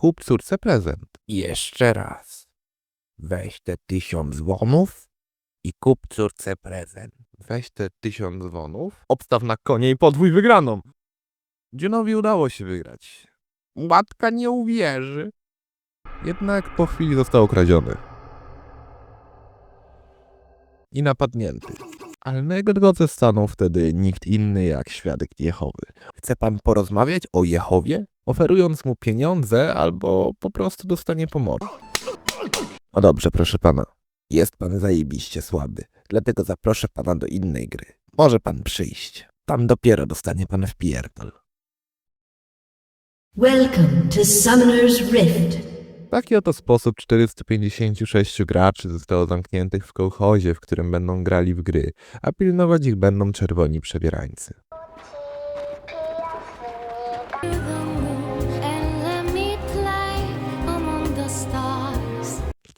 Kup córce prezent. Jeszcze raz. Weź te tysiąc wonów i kup córce prezent. Weź te tysiąc wonów, obstaw na konie i podwój wygraną. Dziunowi udało się wygrać. Matka nie uwierzy. Jednak po chwili został okradziony. I napadnięty. Ale na jego drodze stanął wtedy nikt inny jak świadek Jehowy. Chce pan porozmawiać o Jehowie? Oferując mu pieniądze albo po prostu dostanie pomocy. No dobrze, proszę pana. Jest pan zajebiście słaby, dlatego zaproszę pana do innej gry. Może pan przyjść. Tam dopiero dostanie pan w pierdol. Welcome to Summoner's Rift. W taki oto sposób 456 graczy zostało zamkniętych w kołchozie, w którym będą grali w gry, a pilnować ich będą czerwoni przebierańcy.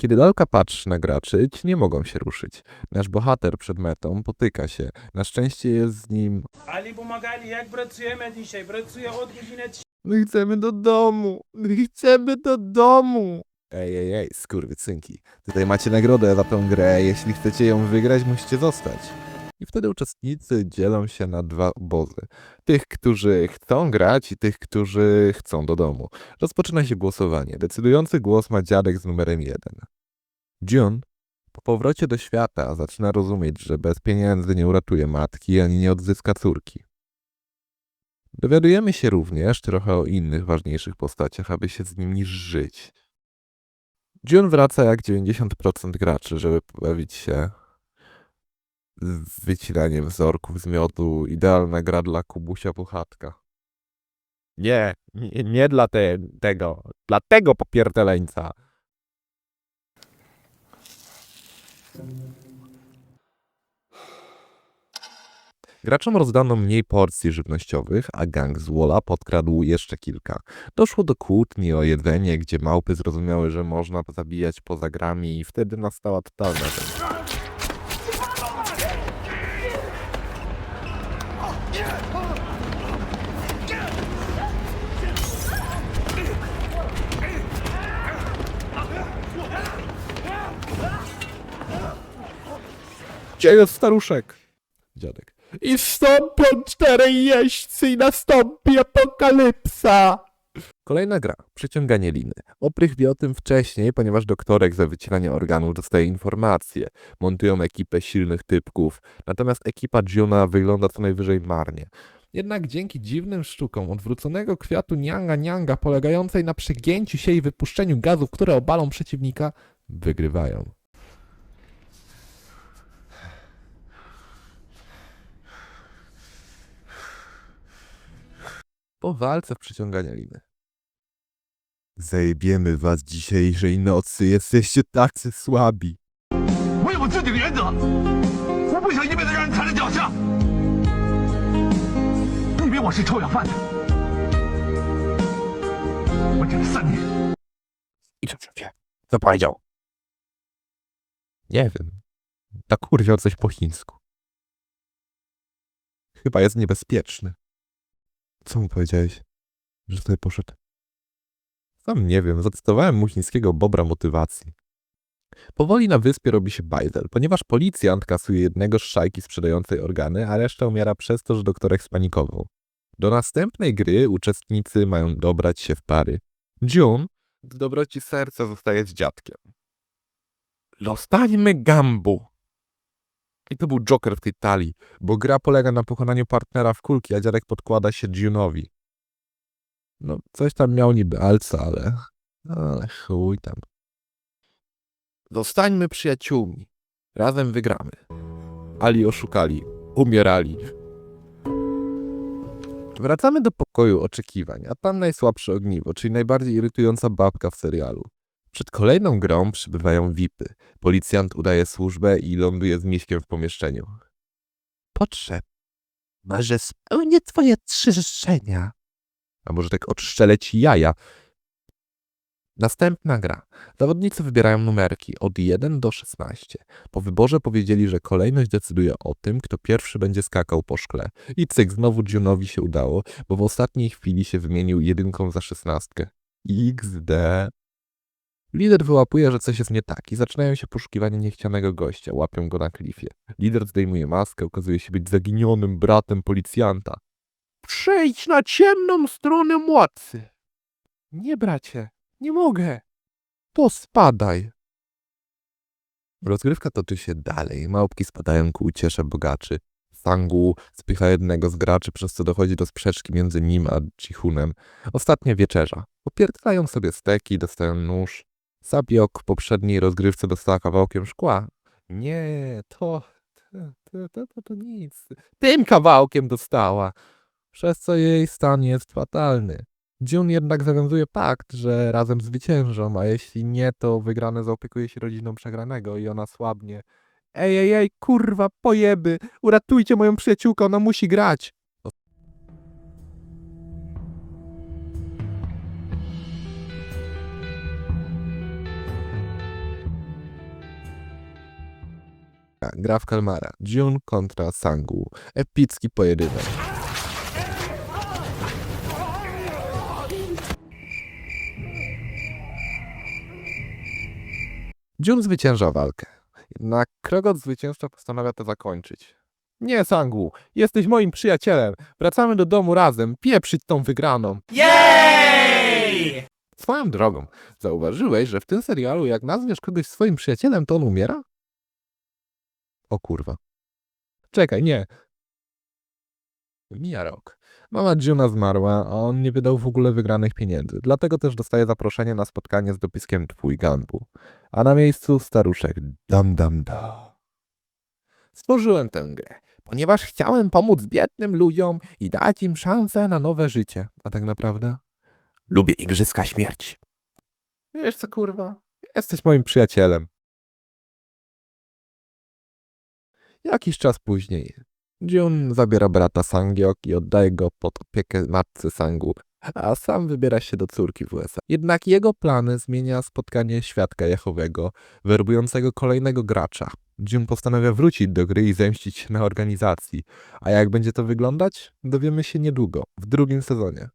Kiedy lalka patrzy na graczy, ci nie mogą się ruszyć. Nasz bohater przed metą potyka się. Na szczęście jest z nim Ali pomagali, jak pracujemy dzisiaj? Pracuję od godziny My chcemy do domu! My chcemy do domu! Ej, ej, ej, skurwysynki. Tutaj macie nagrodę za tę grę. Jeśli chcecie ją wygrać, musicie zostać. I wtedy uczestnicy dzielą się na dwa obozy. Tych, którzy chcą grać i tych, którzy chcą do domu. Rozpoczyna się głosowanie. Decydujący głos ma dziadek z numerem jeden. June po powrocie do świata zaczyna rozumieć, że bez pieniędzy nie uratuje matki ani nie odzyska córki. Dowiadujemy się również trochę o innych ważniejszych postaciach, aby się z nimi żyć. June wraca jak 90% graczy, żeby pobawić się z wycinaniem wzorków z miodu. Idealna gra dla Kubusia Puchatka. Nie, nie, nie dla te, tego, dla tego popierdeleńca. Graczom rozdano mniej porcji żywnościowych, a gang z Wola podkradł jeszcze kilka. Doszło do kłótni o jedzenie, gdzie małpy zrozumiały, że można zabijać poza grami i wtedy nastała totalna Gdzie jest staruszek? Dziadek. I wstąpią cztery jeźdźcy i nastąpi apokalipsa. Kolejna gra. Przeciąganie liny. Oprych wie o tym wcześniej, ponieważ doktorek za wycinanie organów dostaje informacje. Montują ekipę silnych typków, natomiast ekipa Juna wygląda co najwyżej marnie. Jednak dzięki dziwnym sztukom odwróconego kwiatu nianga nianga polegającej na przegięciu się i wypuszczeniu gazów, które obalą przeciwnika, wygrywają. po walce w przyciągania liny. Zajebiemy was dzisiejszej nocy, jesteście tacy słabi. I co wie? Co powiedział? Nie wiem. Ta kurwiał coś po chińsku. Chyba jest niebezpieczny. Co mu powiedziałeś? Że sobie poszedł? Sam nie wiem, zacytowałem mu bobra motywacji. Powoli na wyspie robi się bajzel, ponieważ policjant kasuje jednego z szajki sprzedającej organy, a reszta umiera przez to, że doktorek spanikował. Do następnej gry uczestnicy mają dobrać się w pary. June z dobroci serca zostaje z dziadkiem. Zostańmy gambu! I to był Joker w tej talii, bo gra polega na pokonaniu partnera w kulki, a dziadek podkłada się June'owi. No, coś tam miał niby alca, ale... Ale chuj tam. Zostańmy przyjaciółmi. Razem wygramy. Ali oszukali. Umierali. Wracamy do pokoju oczekiwań, a tam najsłabsze ogniwo, czyli najbardziej irytująca babka w serialu. Przed kolejną grą przybywają VIPy. Policjant udaje służbę i ląduje z miśkiem w pomieszczeniu. Potrzeb. Może spełnię twoje trzy życzenia. A może tak odszczelę ci jaja. Następna gra. Zawodnicy wybierają numerki od 1 do 16. Po wyborze powiedzieli, że kolejność decyduje o tym, kto pierwszy będzie skakał po szkle. I cyk, znowu Junowi się udało, bo w ostatniej chwili się wymienił jedynką za szesnastkę. XD. Lider wyłapuje, że coś jest nie tak i zaczynają się poszukiwania niechcianego gościa. Łapią go na klifie. Lider zdejmuje maskę, okazuje się być zaginionym bratem policjanta. Przejdź na ciemną stronę mocy. Nie, bracie, nie mogę. To spadaj. Rozgrywka toczy się dalej. Małpki spadają ku uciesze bogaczy. Sangu spycha jednego z graczy, przez co dochodzi do sprzeczki między nim a Chihunem. Ostatnia wieczerza. Popierdlają sobie steki, dostają nóż. Sabiok w poprzedniej rozgrywce dostała kawałkiem szkła. Nie, to, to, to, to, to nic. Tym kawałkiem dostała. Przez co jej stan jest fatalny. Jun jednak zawiązuje pakt, że razem zwyciężą, a jeśli nie, to wygrane zaopiekuje się rodziną przegranego i ona słabnie. Ej, ej, ej, kurwa, pojeby! Uratujcie moją przyjaciółkę, ona musi grać! Gra w Kalmara. Jun kontra Sangu. Epicki pojedynek. Jun zwycięża walkę. Jednak Krogot zwycięzca postanawia to zakończyć. Nie, Sangu, jesteś moim przyjacielem. Wracamy do domu razem, pieprzyć tą wygraną. Jej! Swoją drogą, zauważyłeś, że w tym serialu jak nazwiesz kogoś swoim przyjacielem, to on umiera? O kurwa. Czekaj, nie. Mija rok. Mama Juna zmarła, a on nie wydał w ogóle wygranych pieniędzy. Dlatego też dostaje zaproszenie na spotkanie z dopiskiem Twój Ganbu. A na miejscu staruszek dam dam da. Stworzyłem tę grę, ponieważ chciałem pomóc biednym ludziom i dać im szansę na nowe życie. A tak naprawdę? Lubię igrzyska śmierci. Wiesz co, kurwa? Jesteś moim przyjacielem. Jakiś czas później Jun zabiera brata Sangiok i oddaje go pod opiekę matce Sangu, a sam wybiera się do córki w USA. Jednak jego plany zmienia spotkanie świadka Jehowego, werbującego kolejnego gracza. Jun postanawia wrócić do gry i zemścić się na organizacji. A jak będzie to wyglądać? Dowiemy się niedługo, w drugim sezonie.